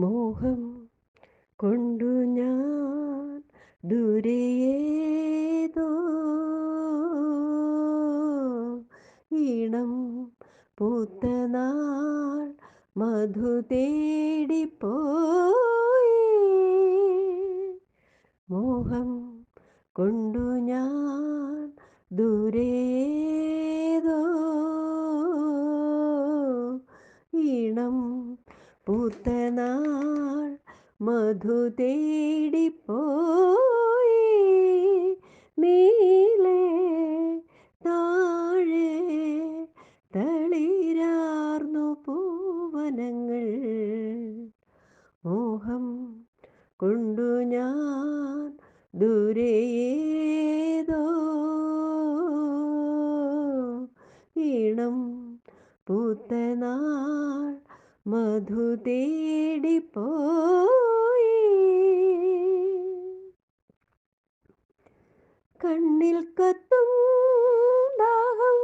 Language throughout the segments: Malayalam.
മോഹം കൊണ്ടു ഞാൻ ദൂരെയേതോ. ഈണം പൂത്തനാൾ മധു തേടിപ്പോയി. മോഹം കൊണ്ടു ഞാൻ ദൂരേതോ മധു തേടിപ്പോയി മേലെ താഴെ തളിരാർന്നു പൂവനങ്ങൾ. മോഹം കൊണ്ടു ഞാൻ ദൂരേതോ ഈണം പൂത്തനാൾ മധു തേടിപ്പോയി കണ്ണിൽ കത്തും ദാഹം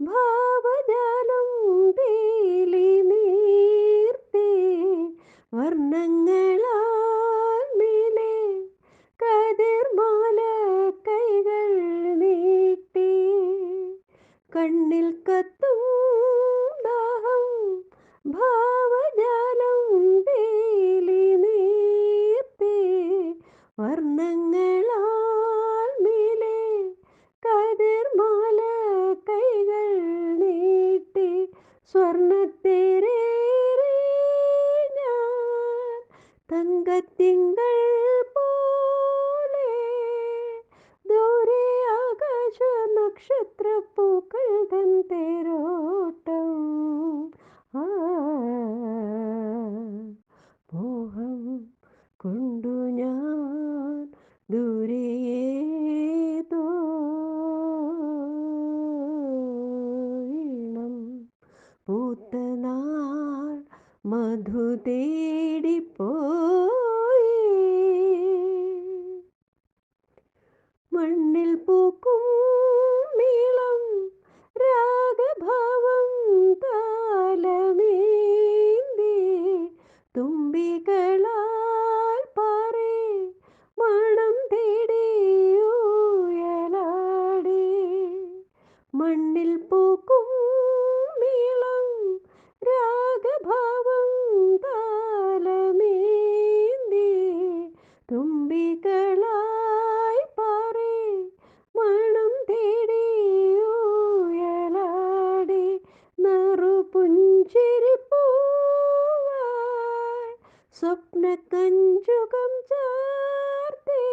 ഭാവജാലം തേലി നീർത്തി. വർണങ്ങളാൽ മേലെ കതിർമാല കൈകൾ നീട്ടി. കണ്ണിൽ കത്തും ദാഹം ഭാവജാലം തേലി നീർത്തി. വർണങ്ങളാൽ മേലെ കതിർമാല കൈകൾ നീട്ടി സ്വർണത്തേരേറെ ഞാൻ തങ്കത്തിങ്കൾ പോലെ ദൂരെ ആകാശ നക്ഷത്രപ്പൂക്കൾ തൻ തേരോട്ടം മോഹം കൊണ്ടു പൂത്ത നാൾ മധു തേടിപ്പോയി. മണ്ണിൽ പൂക്കും സ്വപ്ന കഞ്ചുകം ചാർത്തി.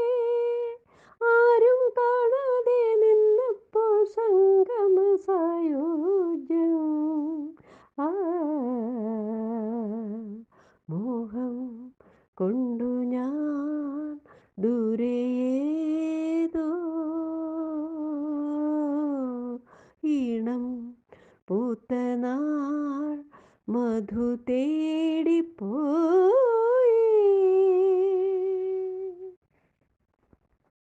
ആരും കാണാതെ നിന്നപ്പോൾ സംഗമ സായോജ്യം മോഹം കൊണ്ടു ഞാൻ ദൂരെയേതോ. ഈണം പൂത്തനാൾ മധു തേടിപ്പോ